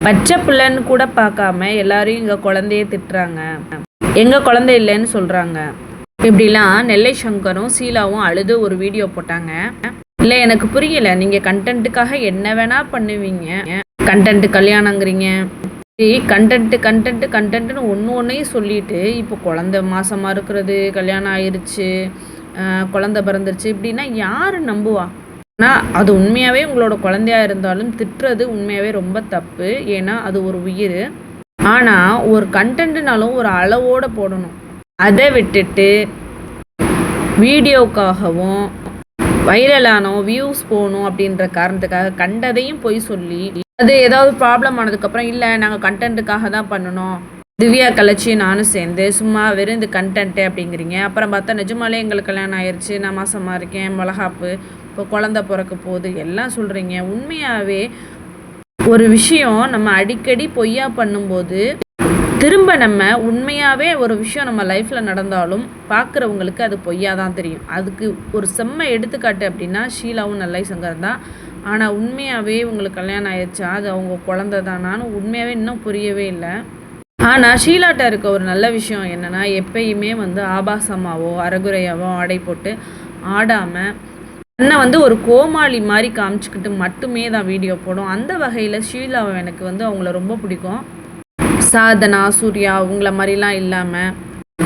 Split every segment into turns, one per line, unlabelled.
பச்சை பிள்ளைன்னு கூட பார்க்காம எல்லாரையும் இங்கே குழந்தைய திட்டுறாங்க. எங்கள் குழந்தை இல்லைன்னு சொல்கிறாங்க இப்படிலாம் நெல்லை சங்கரும் சீலாவும் அழுது ஒரு வீடியோ போட்டாங்க. இல்லை எனக்கு புரியல. நீங்கள் கண்டென்ட்டுக்காக என்ன வேணா பண்ணுவீங்க. கண்டென்ட்டு கல்யாணங்கிறீங்க. கண்டென்ட்டு கண்டென்ட்டு கண்டென்ட்டுன்னு ஒன்று ஒன்றையும் சொல்லிட்டு இப்போ குழந்த மாசமாக இருக்கிறது கல்யாணம் ஆயிடுச்சு குழந்த பிறந்துருச்சு இப்படின்னா யார் நம்புவா? ஆனால் அது உண்மையாகவே உங்களோட குழந்தையா இருந்தாலும் திட்டுறது உண்மையாகவே ரொம்ப தப்பு. ஏன்னா அது ஒரு உயிர். ஆனால் ஒரு கண்டென்ட்னாலும் ஒரு அளவோடு போடணும். அதை விட்டுட்டு வீடியோக்காகவும் வைரலானோம் வியூஸ் போகணும் அப்படின்ற காரணத்துக்காக கண்டதையும் போய் சொல்லி அது ஏதாவது ப்ராப்ளம் ஆனதுக்கப்புறம் இல்லை நாங்கள் கண்டென்ட்டுக்காக தான் பண்ணணும். திவ்யா கலைச்சி நானும் சேர்ந்து சும்மா வெறும் இந்த கண்டென்ட்டு அப்படிங்கிறீங்க. அப்புறம் பார்த்தா நிஜமாலே எங்களுக்கு கல்யாணம் ஆயிடுச்சு நான் மாசமாக இருக்கேன். மிளகாப்பு இப்போ குழந்த பிறக்க போகுது. எல்லாம் சொல்கிறீங்க உண்மையாகவே ஒரு விஷயம் நம்ம அடிக்கடி பொய்யா பண்ணும்போது திரும்ப நம்ம உண்மையாகவே ஒரு விஷயம் நம்ம லைஃப்பில் நடந்தாலும் பார்க்குறவங்களுக்கு அது பொய்யா தான் தெரியும். அதுக்கு ஒரு செம்ம எடுத்துக்காட்டு அப்படின்னா ஷீலாவும் நல்லை சங்கர் தான். ஆனால் உண்மையாகவே உங்களுக்கு கல்யாணம் ஆயிடுச்சா அது அவங்க குழந்த தானான்னு உண்மையாகவே இன்னும் புரியவே இல்லை. ஆனால் ஷீலாட்ட இருக்க ஒரு நல்ல விஷயம் என்னென்னா எப்பயுமே வந்து ஆபாசமாகவோ அறகுறையாவோ ஆடை போட்டு ஆடாமல் தன்னை வந்து ஒரு கோமாளி மாதிரி காமிச்சிக்கிட்டு மட்டுமே தான் வீடியோ போடும். அந்த வகையில் ஷீலாவை எனக்கு வந்து அவங்கள ரொம்ப பிடிக்கும். சாதனா சூர்யா அவங்கள மாதிரிலாம் இல்லாமல்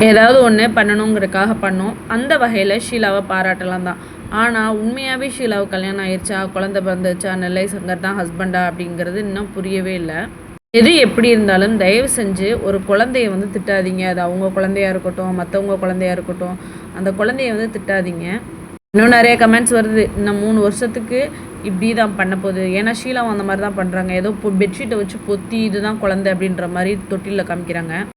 ஏதாவது ஒன்று பண்ணணுங்கிறதுக்காக பண்ணோம். அந்த வகையில் ஷீலாவை பாராட்டலாம் தான். ஆனால் உண்மையாகவே ஷீலாவுக்கு கல்யாணம் ஆயிடுச்சா குழந்தை பிறந்துச்சா நெல்லை சங்கர் தான் ஹஸ்பண்டா அப்படிங்கிறது இன்னும் புரியவே இல்லை. எது எப்படி இருந்தாலும் தயவு செஞ்சு ஒரு குழந்தைய வந்து திட்டாதீங்க. அது அவங்க குழந்தையா இருக்கட்டும் மற்றவங்க குழந்தையா இருக்கட்டும் அந்த குழந்தைய வந்து திட்டாதீங்க. இன்னும் நிறைய கமெண்ட்ஸ் வருது. இன்னும் மூணு வருஷத்துக்கு இப்படி தான் பண்ண போகுது. ஏன்னா ஷீலாவும் அந்த மாதிரி தான் பண்ணுறாங்க ஏதோ பெட்ஷீட்டை வச்சு பொத்தி இதுதான் குழந்தை அப்படின்ற மாதிரி தொட்டிலில் காமிக்கிறாங்க.